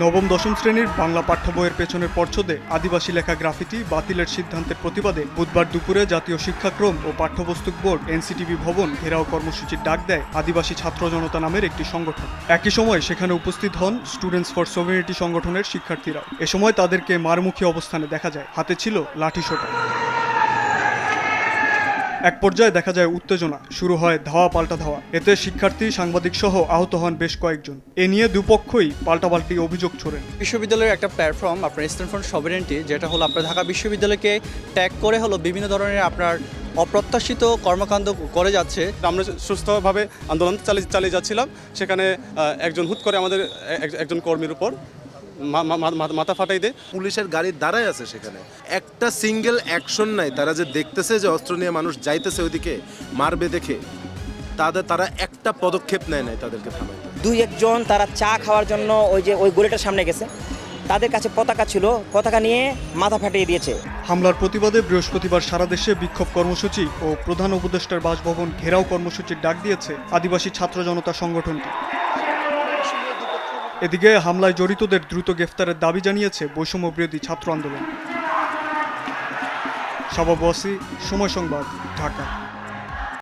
নবম দশম শ্রেণির বাংলা পাঠ্য বইয়ের পেছনের পর্ষদে আদিবাসী লেখা গ্রাফিতি বাতিলের সিদ্ধান্তের প্রতিবাদে বুধবার দুপুরে জাতীয় শিক্ষাক্রম ও পাঠ্যপুস্তক বোর্ড এনসিটিভি ভবন ঘেরাও কর্মসূচির ডাক দেয় আদিবাসী ছাত্র জনতা নামের একটি সংগঠন। একই সময় সেখানে উপস্থিত হন স্টুডেন্টস ফর সোভিনিটি সংগঠনের শিক্ষার্থীরাও। এ সময় তাদেরকে মারমুখী অবস্থানে দেখা যায়। হাতে ছিল লাঠি সোটা। এক পর্যায়ে দেখা যায় উত্তেজনা শুরু হয় ধাওয়া পাল্টা ধাওয়া। এতে শিক্ষার্থী সাংবাদিক সহ আহত হন বেশ কয়েকজন। এ নিয়ে দুপক্ষই পাল্টাপাল্টি অভিযোগ ছোড়েন। বিশ্ববিদ্যালয়ের একটা প্ল্যাটফর্ম আপনার ইস্টার্ন ফ্রন্ট সভারেন্টি যেটা হলো আপনার ঢাকা বিশ্ববিদ্যালয়কে ট্যাগ করে হলো বিভিন্ন ধরনের আপনার অপ্রত্যাশিত কর্মকাণ্ড করে যাচ্ছে। আমরা সুস্থভাবে আন্দোলন চালিয়ে চালিয়ে যাচ্ছিলাম। সেখানে একজন হুট করে আমাদের এক- একজন কর্মীর উপর মাথা ফাটাই দেয়। পুলিশের গাড়ি দাঁড়ায় আছে সেখানে। একটা সিঙ্গেল অ্যাকশন নাই তারা যে দেখতেছে যে অস্ত্র নিয়ে মানুষ যাইতেছে ওইদিকে মারবে দেখে তাদের তারা একটা পদক্ষেপ নেয় নাই তাদেরকে থামাইতে। দুই একজন তারা চা খাওয়ার জন্য ওই যে ওই গলিটার সামনে গেছে। তাদের কাছে পতাকা ছিল পতাকা নিয়ে মাথা ফাটিয়ে দিয়েছে। হামলার প্রতিবাদে বৃহস্পতিবার সারা দেশে বিক্ষোভ কর্মসূচি ও প্রধান উপদেষ্টার বাসভবন ঘেরাও কর্মসূচির ডাক দিয়েছে আদিবাসী ছাত্র জনতা সংগঠনটি। এদিকে হামলায় জড়িতদের দ্রুত গ্রেফতারের দাবি জানিয়েছে বৈষম্য বিরোধী ছাত্র আন্দোলন। সভাবাসী সময় সংবাদ, ঢাকা।